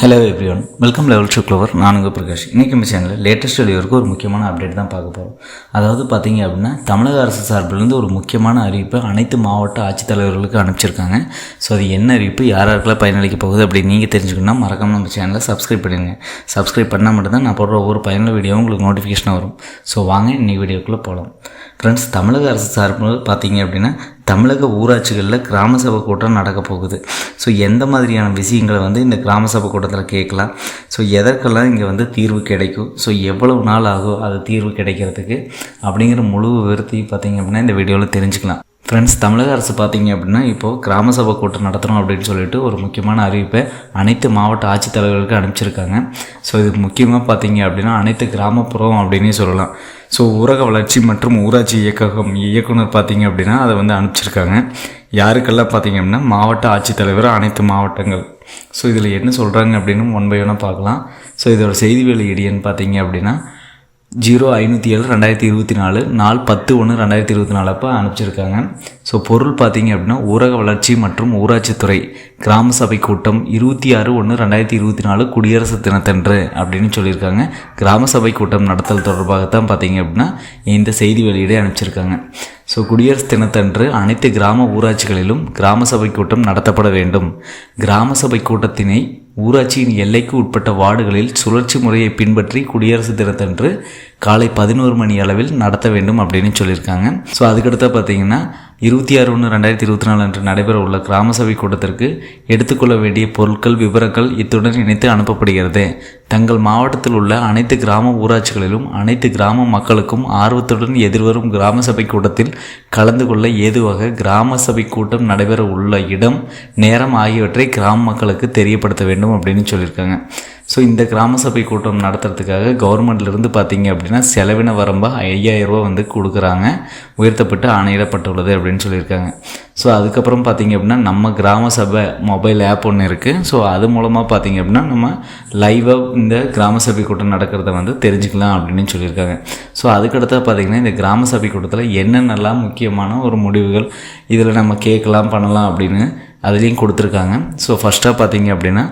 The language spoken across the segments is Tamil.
Hello everyone welcome level to clover நான் பிரகாஷ். இன்றைக்கி நம்ம சேனலில் லேட்டஸ்ட் வெளியூருக்கு ஒரு முக்கியமான அப்டேட் தான் பார்க்க போகிறோம் அதாவது பார்த்தீங்க அப்படின்னா தமிழக அரசு சார்பிலிருந்து ஒரு முக்கியமான அறிவிப்பை அனைத்து மாவட்ட ஆட்சித்தலைவர்களுக்கு அனுப்பிச்சிருக்காங்க. ஸோ அது என்ன அறிவிப்பு யார் யாருக்கெல்லாம் பயனளிக்க போகுது அப்படி நீங்கள் தெரிஞ்சுக்கணும்னா மறக்காமல் நம்ம சேனலை சப்ஸ்கிரைப் பண்ணிடுங்க. சப்ஸ்கிரைப் பண்ணால் மட்டும்தான் நான் போடுற ஒவ்வொரு பயனுள்ள வீடியோவும் உங்களுக்கு நோட்டிஃபிகேஷன் வரும். ஸோ வாங்க இன்னைக்கு வீடியோக்குள்ளே போகலாம் ஃப்ரெண்ட்ஸ் தமிழக அரசு சார்பில் பார்த்தீங்க அப்படின்னா தமிழக ஊராட்சிகளில் கிராம சபை கூட்டம் நடக்க போகுது. ஸோ எந்த மாதிரியான விஷயங்களை வந்து இந்த கிராம சபை கூட்டத்தில் கேட்கலாம். ஸோ எதற்கெல்லாம் இங்கே வந்து தீர்வு கிடைக்கும்? ஸோ எவ்வளவு நாள் ஆகும் அது தீர்வு கிடைக்கிறதுக்கு? அப்படிங்கிற முழு விவரத்தையும் பார்த்தீங்க அப்படின்னா இந்த வீடியோவில் தெரிஞ்சுக்கலாம். ஃப்ரெண்ட்ஸ் தமிழக அரசு பார்த்தீங்க அப்படின்னா இப்போது கிராம சபை கூட்டம் நடத்துகிறோம் அப்படின்னு சொல்லிட்டு ஒரு முக்கியமான அறிவிப்பை அனைத்து மாவட்ட ஆட்சித்தலைவர்களுக்கு அனுப்பிச்சிருக்காங்க. ஸோ இது முக்கியமாக பார்த்திங்க அப்படின்னா அனைத்து கிராமப்புறம் அப்படின்னே சொல்லலாம். ஸோ ஊரக வளர்ச்சி மற்றும் ஊராட்சி இயக்ககம் இயக்குனர் பார்த்தீங்க அப்படின்னா அதை வந்து அனுப்பிச்சிருக்காங்க. யாருக்கெல்லாம் பார்த்தீங்க அப்படின்னா மாவட்ட ஆட்சித்தலைவர் அனைத்து மாவட்டங்கள். ஸோ இதில் என்ன சொல்கிறாங்க அப்படின்னு ஒன் பை ஒன்னாக பார்க்கலாம். ஸோ இதோட செய்தி வெளியீடுன்னு பார்த்தீங்க அப்படின்னா ஜீரோ ஐநூற்றி ஏழு ரெண்டாயிரத்தி இருபத்தி நாலு நாலு பத்து ஒன்று ரெண்டாயிரத்தி இருபத்தி நாலு அப்போ அனுப்பிச்சிருக்காங்க. ஸோ பொருள் பார்த்தீங்க அப்படின்னா ஊரக வளர்ச்சி மற்றும் ஊராட்சித்துறை கிராம சபை கூட்டம் இருபத்தி ஆறு ஒன்று ரெண்டாயிரத்தி இருபத்தி நாலு குடியரசு தினத்தன்று அப்படின்னு சொல்லியிருக்காங்க. கிராம சபை கூட்டம் நடத்தல் தொடர்பாகத்தான் பார்த்தீங்க அப்படின்னா இந்த செய்தி வெளியீடே அனுப்பிச்சிருக்காங்க. ஸோ குடியரசு தினத்தன்று அனைத்து கிராம ஊராட்சிகளிலும் கிராம சபை கூட்டம் நடத்தப்பட வேண்டும். கிராம சபை கூட்டத்தினை ஊராட்சியின் எல்லைக்கு உட்பட்ட வார்டுகளில் சுழற்சி முறையை பின்பற்றி குடியரசு தினத்தன்று காலை பதினோரு மணி அளவில் நடத்த வேண்டும் அப்படின்னு சொல்லியிருக்காங்க. ஸோ அதுக்கடுத்து பார்த்தீங்கன்னா இருபத்தி ஆறு ஒன்று ரெண்டாயிரத்தி இருபத்தி நாலு அன்று நடைபெற உள்ள கிராம சபை கூட்டத்திற்கு எடுத்துக்கொள்ள வேண்டிய பொருட்கள் விவரங்கள் இத்துடன் இணைத்து அனுப்பப்படுகிறது. தங்கள் மாவட்டத்தில் உள்ள அனைத்து கிராம ஊராட்சிகளிலும் அனைத்து கிராம மக்களுக்கும் ஆர்வத்துடன் எதிர்வரும் கிராம சபை கூட்டத்தில் கலந்து கொள்ள ஏதுவாக கிராம சபை கூட்டம் நடைபெற உள்ள இடம் நேரம் ஆகியவற்றை கிராம மக்களுக்கு தெரியப்படுத்த வேண்டும் அப்படின்னு சொல்லியிருக்காங்க. ஸோ இந்த கிராம சபை கூட்டம் நடத்துறதுக்காக கவர்மெண்ட்லேருந்து பார்த்தீங்க அப்படின்னா செலவின வரம்பா ஐயாயிரம் ரூபா வந்து கொடுக்குறாங்க. உயர்த்தப்பட்டு ஆணையிடப்பட்டுள்ளது அப்படின்னு சொல்லியிருக்காங்க. ஸோ அதுக்கப்புறம் பார்த்தீங்க அப்படின்னா நம்ம கிராம சபை மொபைல் ஆப் ஒன்று இருக்குது ஸோ அது மூலமாக பார்த்தீங்க அப்படின்னா நம்ம லைவாக இந்த கிராம சபை கூட்டம் நடக்கிறத வந்து தெரிஞ்சுக்கலாம் அப்படின்னு சொல்லியிருக்காங்க. ஸோ அதுக்கடுத்தா பார்த்தீங்கன்னா இந்த கிராம சபை கூட்டத்தில் என்னென்னலாம் முக்கியமான ஒரு முடிவுகள் இதில் நம்ம கேட்கலாம் பண்ணலாம் அப்படின்னு அதுலேயும் கொடுத்துருக்காங்க. ஸோ ஃபஸ்ட்டாக பார்த்தீங்க அப்படின்னா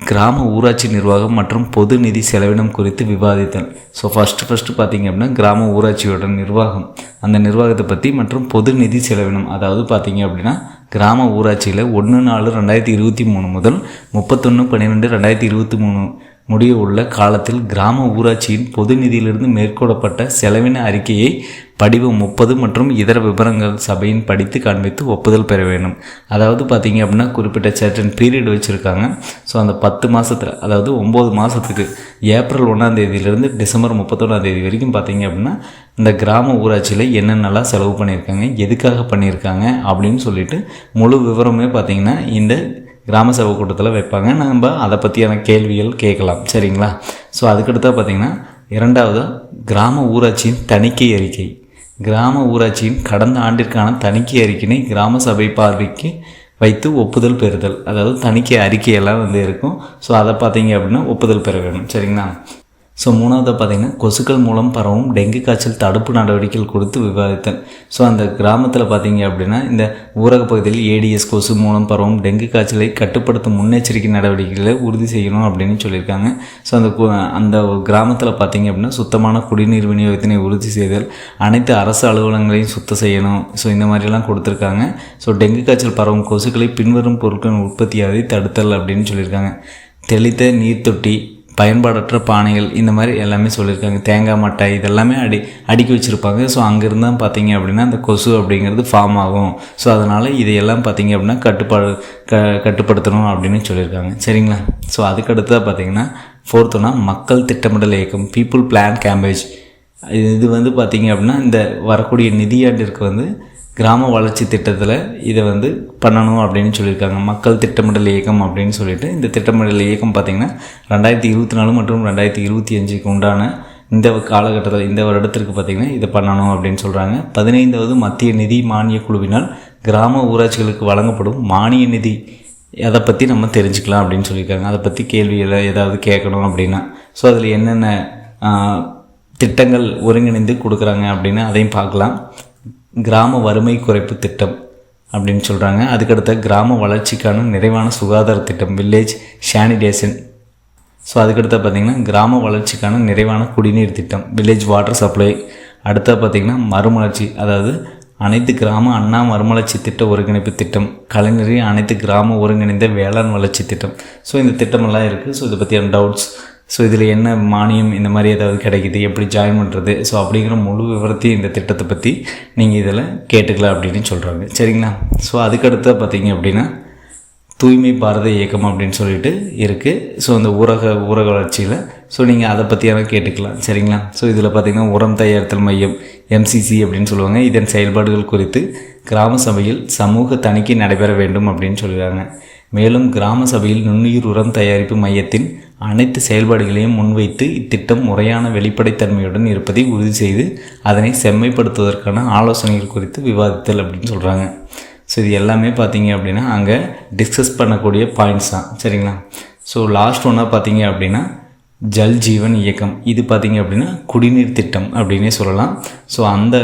கிராம ஊராட்சி நிர்வாகம் மற்றும் பொது நிதி செலவினம் குறித்து விவாதித்தல். ஸோ ஃபஸ்ட்டு ஃபஸ்ட்டு பார்த்தீங்க அப்படின்னா கிராம ஊராட்சியோட நிர்வாகம். அந்த நிர்வாகத்தை பற்றி மற்றும் பொது நிதி செலவினம். அதாவது பார்த்தீங்க அப்படின்னா கிராம ஊராட்சியில் ஒன்று நாலு ரெண்டாயிரத்தி இருபத்தி மூணு முதல் முப்பத்தொன்று பன்னிரெண்டு ரெண்டாயிரத்தி இருபத்தி மூணு முடிய உள்ள காலத்தில் கிராம ஊராட்சியின் பொது நிதியிலிருந்து மேற்கொள்ளப்பட்ட செலவின அறிக்கையை படிவம் முப்பது மற்றும் இதர விவரங்கள் சபையின் படித்து காண்பித்து ஒப்புதல் பெற வேண்டும். அதாவது பார்த்தீங்க அப்படின்னா குறிப்பிட்ட சர்டன் பீரியட் வச்சுருக்காங்க. ஸோ அந்த பத்து மாதத்தில் அதாவது ஒம்பது மாதத்துக்கு ஏப்ரல் ஒன்றாம் தேதியிலிருந்து டிசம்பர் முப்பத்தொன்னாம் தேதி வரைக்கும் பார்த்தீங்க அப்படின்னா இந்த கிராம ஊராட்சியில் என்னென்னலாம் செலவு பண்ணியிருக்காங்க எதுக்காக பண்ணியிருக்காங்க அப்படின்னு சொல்லிட்டு முழு விவரமே பார்த்திங்கன்னா இந்த கிராம சபை கூட்டத்தில் வைப்பாங்க. நம்ம அதை பற்றியான கேள்விகள் கேட்கலாம். சரிங்களா? ஸோ அதுக்கடுத்தா பார்த்தீங்கன்னா இரண்டாவது கிராம ஊராட்சியின் தணிக்கை அறிக்கை. கிராம ஊராட்சியின் கடந்த ஆண்டிற்கான தணிக்கை அறிக்கையினை கிராம சபை பார்வைக்கு வைத்து ஒப்புதல் பெறுதல். அதாவது தணிக்கை அறிக்கையெல்லாம் வந்து இருக்கும். ஸோ அதை பார்த்தீங்க அப்படின்னா ஒப்புதல் பெற வேணும் சரிங்களா? ஸோ மூணாவது பார்த்தீங்கன்னா கொசுக்கள் மூலம் பரவும் டெங்கு காய்ச்சல் தடுப்பு நடவடிக்கைகள் கொடுத்து விவாதித்தல் ஸோ அந்த கிராமத்தில் பார்த்தீங்க அப்படின்னா இந்த ஊரக பகுதியில் ஏடிஎஸ் கொசு மூலம் பரவும் டெங்கு காய்ச்சலை கட்டுப்படுத்தும் முன்னெச்சரிக்கை நடவடிக்கைகளை உறுதி செய்யணும் அப்படின்னு சொல்லியிருக்காங்க. ஸோ அந்த அந்த கிராமத்தில் பார்த்தீங்க அப்படின்னா சுத்தமான குடிநீர் விநியோகத்தினை உறுதி செய்தல் அனைத்து அரசு அலுவலகங்களையும் சுத்தம் செய்யணும். ஸோ இந்த மாதிரிலாம் கொடுத்துருக்காங்க. ஸோ டெங்கு காய்ச்சல் பரவும் கொசுக்களை பின்வரும் பொருட்களின் உற்பத்தியாவதை தடுத்தல் அப்படின்னு சொல்லியிருக்காங்க. தெளித்த நீர் தொட்டி பயன்பாடற்ற பானைகள் இந்த மாதிரி எல்லாமே சொல்லியிருக்காங்க. தேங்காய் மட்டை இதெல்லாமே அடி அடுக்கி வச்சுருப்பாங்க. ஸோ அங்கேருந்து தான் பார்த்தீங்க அப்படின்னா அந்த கொசு அப்படிங்கிறது ஃபார்ம் ஆகும். ஸோ அதனால் இதையெல்லாம் பார்த்தீங்க அப்படின்னா கட்டுப்பாடு க கட்டுப்படுத்தணும் அப்படின்னு சொல்லியிருக்காங்க. சரிங்களா? ஸோ அதுக்கடுத்ததாக பார்த்தீங்கன்னா ஃபோர்த்துனா மக்கள் திட்டமிடல் இயக்கம் பீப்புள் பிளான் கேம்பேஜ் இது வந்து பார்த்தீங்க அப்படின்னா இந்த வரக்கூடிய நிதியாண்டிற்கு வந்து கிராம வளர்ச்சி திட்டத்தில் இதை வந்து பண்ணணும் அப்படின்னு சொல்லியிருக்காங்க. மக்கள் திட்டமிடல் இயக்கம் அப்படின்னு சொல்லிட்டு இந்த திட்டமிடல் இயக்கம் பார்த்திங்கன்னா ரெண்டாயிரத்தி இருபத்தி நாலு மற்றும் ரெண்டாயிரத்தி இருபத்தி அஞ்சுக்கு உண்டான இந்த காலகட்டத்தில் இந்த வருடத்திற்கு பார்த்திங்கன்னா இதை பண்ணணும் அப்படின்னு சொல்கிறாங்க பதினைந்தாவது மத்திய நிதி மானிய குழுவினால் கிராம ஊராட்சிகளுக்கு வழங்கப்படும் மானிய நிதி. அதை பற்றி நம்ம தெரிஞ்சுக்கலாம் அப்படின்னு சொல்லியிருக்காங்க. அதை பற்றி கேள்விகளை ஏதாவது கேட்கணும் அப்படின்னா. ஸோ அதில் என்னென்ன திட்டங்கள் ஒருங்கிணைந்து கொடுக்குறாங்க அப்படின்னு அதையும் பார்க்கலாம். கிராம வறுமை குறைப்பு திட்டம் அப்படின்னு சொல்கிறாங்க அதுக்கடுத்த கிராம வளர்ச்சிக்கான நிறைவான சுகாதார திட்டம் வில்லேஜ் சானிடேஷன் ஸோ அதுக்கடுத்த பார்த்திங்கன்னா கிராம வளர்ச்சிக்கான நிறைவான குடிநீர் திட்டம் வில்லேஜ் வாட்டர் சப்ளை அடுத்த பார்த்திங்கன்னா மறுமலர்ச்சி அதாவது அனைத்து கிராம அண்ணா மறுமலர்ச்சி திட்ட ஒருங்கிணைப்பு திட்டம் கலைஞரின் அனைத்து கிராம ஒருங்கிணைந்த வேளாண் வளர்ச்சி திட்டம். ஸோ இந்த திட்டமெல்லாம் இருக்குது ஸோ இதை பற்றியான டவுட்ஸ் ஸோ இதில் என்ன மானியம் இந்த மாதிரி ஏதாவது கிடைக்குது எப்படி ஜாயின் பண்ணுறது ஸோ அப்படிங்கிற முழு விவரத்தையும் இந்த திட்டத்தை பற்றி நீங்கள் இதில் கேட்டுக்கலாம் அப்படின்னு சொல்கிறாங்க சரிங்களா? ஸோ அதுக்கடுத்து பார்த்தீங்க அப்படின்னா தூய்மை பாரத இயக்கம் அப்படின்னு சொல்லிட்டு இருக்குது ஸோ அந்த ஊரக ஊரக வளர்ச்சியில். ஸோ நீங்கள் அதை பற்றியான கேட்டுக்கலாம். சரிங்களா? ஸோ இதில் பார்த்திங்கன்னா உரம் தயாரித்தல் மையம் எம்சிசி அப்படின்னு சொல்லுவாங்க. இதன் செயல்பாடுகள் குறித்து கிராம சபையில் சமூக தணிக்கை நடைபெற வேண்டும் அப்படின்னு சொல்கிறாங்க மேலும் கிராம சபையில் நுண்ணுயிர் உரம் தயாரிப்பு மையத்தின் அனைத்து செயல்பாடுகளையும் முன்வைத்து இத்திட்டம் முறையான வெளிப்படைத்தன்மையுடன் இருப்பதை உறுதி செய்து அதனை செம்மைப்படுத்துவதற்கான ஆலோசனைகள் குறித்து விவாதித்தல் அப்படின்னு சொல்கிறாங்க ஸோ இது எல்லாமே பார்த்தீங்க அப்படின்னா அங்கே டிஸ்கஸ் பண்ணக்கூடிய பாயிண்ட்ஸ் தான். சரிங்களா? ஸோ லாஸ்ட் ஒன்றா பார்த்தீங்க அப்படின்னா ஜல் ஜீவன் இயக்கம். இது பார்த்தீங்க அப்படின்னா குடிநீர் திட்டம் அப்படின்னே சொல்லலாம். ஸோ அந்த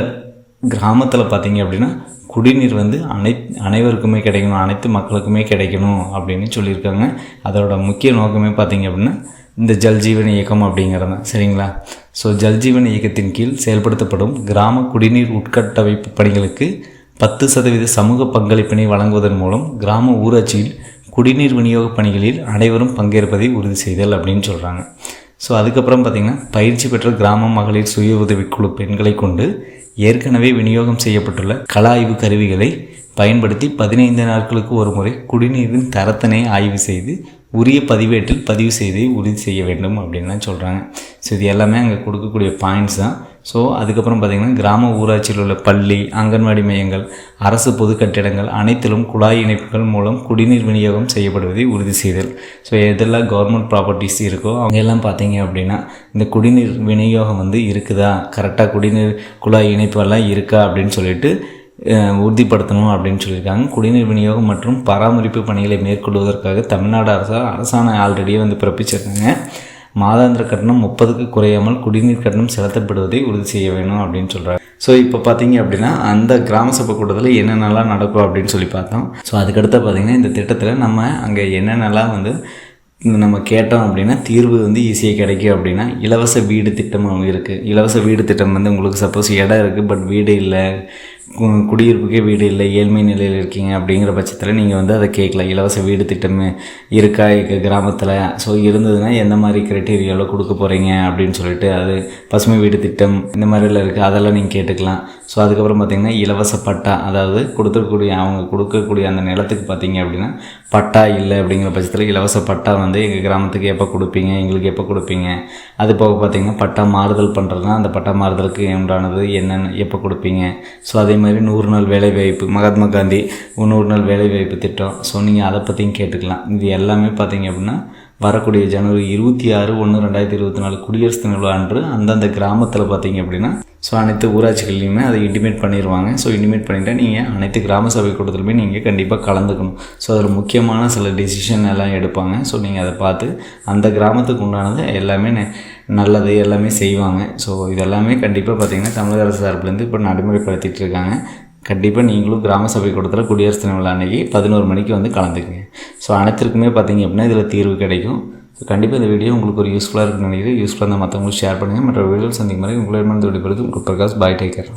கிராமத்தில் பார்த்தீங்க அப்படின்னா குடிநீர் வந்து அனை அனைவருக்குமே கிடைக்கணும் அனைத்து மக்களுக்குமே கிடைக்கணும் அப்படின்னு சொல்லியிருக்காங்க. அதோட முக்கிய நோக்கமே பார்த்திங்க அப்படின்னா இந்த ஜல்ஜீவன் இயக்கம் அப்படிங்கிறது தான். சரிங்களா? ஸோ ஜல்ஜீவன் இயக்கத்தின் கீழ் செயல்படுத்தப்படும் கிராம குடிநீர் உட்கட்டமைப்பு பணிகளுக்கு பத்து சதவீத சமூக பங்களிப்பினை வழங்குவதன் மூலம் கிராம ஊராட்சியில் குடிநீர் விநியோக பணிகளில் அனைவரும் பங்கேற்பதை உறுதி செய்தல் அப்படின்னு சொல்கிறாங்க ஸோ அதுக்கப்புறம் பார்த்திங்கன்னா பயிற்சி பெற்ற கிராம மகளிர் சுய உதவிக்குழு பெண்களை கொண்டு ஏற்கனவே விநியோகம் செய்யப்பட்டுள்ள கள ஆய்வு கருவிகளை பயன்படுத்தி பதினைந்து நாட்களுக்கு ஒரு முறை குடிநீரின் தரத்தினை ஆய்வு செய்து உரிய பதிவேட்டில் பதிவு செய்து உறுதி செய்ய வேண்டும் அப்படின்னு சொல்கிறாங்க ஸோ இது எல்லாமே அங்கே கொடுக்கக்கூடிய பாயிண்ட்ஸ் தான். ஸோ அதுக்கப்புறம் பார்த்திங்கன்னா கிராம ஊராட்சியில் உள்ள பள்ளி அங்கன்வாடி மையங்கள் அரசு பொது கட்டிடங்கள் அனைத்திலும் குழாய் இணைப்புகள் மூலம் குடிநீர் விநியோகம் செய்யப்படுவதை உறுதி செய்தல். ஸோ எதெல்லாம் கவர்மெண்ட் ப்ராப்பர்ட்டிஸ் இருக்கோ அவங்க எல்லாம் பார்த்தீங்க அப்படின்னா இந்த குடிநீர் விநியோகம் வந்து இருக்குதா? கரெக்டாக குடிநீர் குழாய் இணைப்பெல்லாம் இருக்கா அப்படின்னு சொல்லிட்டு உறுதிப்படுத்தணும் அப்படின்னு சொல்லியிருக்காங்க. குடிநீர் விநியோகம் மற்றும் பராமரிப்பு பணிகளை மேற்கொள்வதற்காக தமிழ்நாடு அரசால் அரசாணை ஆல்ரெடியே வந்து பிறப்பிச்சிருக்காங்க. மாதாந்திர கட்டணம் முப்பதுக்கு குறையாமல் குடிநீர் கட்டணம் செலுத்தப்படுவதை உறுதி செய்ய வேணும் அப்படின்னு சொல்கிறாங்க ஸோ இப்போ பார்த்தீங்க அப்படின்னா அந்த கிராம சபை கூட்டத்தில் என்னென்னலாம் நடக்கும் அப்படின்னு சொல்லி பார்த்தோம். ஸோ அதுக்கடுத்து பார்த்திங்கன்னா இந்த திட்டத்தில் நம்ம அங்கே என்னென்னலாம் வந்து நம்ம கேட்டோம் அப்படின்னா தீர்வு வந்து ஈஸியாக கிடைக்கும் அப்படின்னா இலவச வீடு திட்டம் இருக்குது இலவச வீடு திட்டம் வந்து உங்களுக்கு சப்போஸ் இடம் இருக்குது பட் வீடு இல்லை. குடியிருப்புக்கே வீடு இல்லை ஏழ்மை நிலையில் இருக்கீங்க அப்படிங்கிற பட்சத்தில் நீங்கள் வந்து அதை கேட்கலாம் இலவச வீடு திட்டம் இருக்கா? எங்கள் கிராமத்தில்? ஸோ இருந்ததுன்னா எந்த மாதிரி க்ரைட்டீரியாவில் கொடுக்க போகிறீங்க அப்படின்னு சொல்லிட்டு அது பசுமை வீடு திட்டம் இந்த மாதிரிலாம் இருக்குது அதெல்லாம் நீங்கள் கேட்டுக்கலாம். ஸோ அதுக்கப்புறம் பார்த்திங்கன்னா இலவச பட்டா அதாவது கொடுத்துருக்கக்கூடிய அவங்க கொடுக்கக்கூடிய அந்த நிலத்துக்கு பார்த்தீங்க அப்படின்னா பட்டா இல்லை அப்படிங்கிற பட்சத்தில் இலவச பட்டா வந்து எங்கள் கிராமத்துக்கு எப்போ கொடுப்பீங்க? எங்களுக்கு எப்போ கொடுப்பீங்க? அது போக பார்த்திங்கன்னா பட்டா மாறுதல் பண்ணுறதுனா அந்த பட்டா மாறுதலுக்கு உண்டானது என்னென்ன எப்போ கொடுப்பீங்க? ஸோ அதே மாதிரி நூறு நாள் வேலைவாய்ப்பு மகாத்மா காந்தி நூறு நாள் வேலைவாய்ப்பு திட்டம். ஸோ நீங்கள் அதை பற்றியும் கேட்டுக்கலாம். இது எல்லாமே பார்த்தீங்க அப்படின்னா வரக்கூடிய ஜனவரி இருபத்தி ஆறு ஒன்று ரெண்டாயிரத்தி இருபத்தி நாலு குடியரசு தின விழா அன்று அந்தந்த கிராமத்தில் பார்த்தீங்க அப்படின்னா ஸோ அனைத்து ஊராட்சிகள்லையுமே அதை இன்டிமேட் பண்ணிடுவாங்க ஸோ இன்டிமேட் பண்ணிவிட்டால் நீங்கள் அனைத்து கிராம சபை கூட்டத்திலுமே நீங்கள் கண்டிப்பாக கலந்துக்கணும். ஸோ அதில் முக்கியமான சில டிசிஷன் எல்லாம் எடுப்பாங்க. ஸோ நீங்கள் அதை பார்த்து அந்த கிராமத்துக்கு உண்டானது எல்லாமே நல்லது எல்லாமே செய்வாங்க. ஸோ இதெல்லாமே கண்டிப்பாக பார்த்திங்கன்னா தமிழக அரசு சார்பிலேருந்து இப்போ நடைமுறைப்படுத்திகிட்டு இருக்காங்க. கண்டிப்பாக நீங்களும் கிராம சபை கூட்டத்தில் குடியரசு தின விழா அன்றைக்கி பதினோரு மணிக்கு வந்து கலந்துக்குங்க. ஸோ அனைத்திற்குமே பார்த்திங்க அப்படின்னா இதில் தீர்வு கிடைக்கும். ஸோ கண்டிப்பாக இந்த வீடியோ உங்களுக்கு ஒரு யூஸ்ஃபுல்லாக இருக்குன்னு நினைக்கிறேன். யூஸ்ஃபுல்லாக இருந்தால் மற்றவங்களுக்கு ஷேர் பண்ணுங்கள் மற்ற வீடியோ சந்திக்கும் மாதிரி உங்களை மருந்து விடுபடுறது உங்களுக்கு பிரகாஷ். பாய் டேக்கர்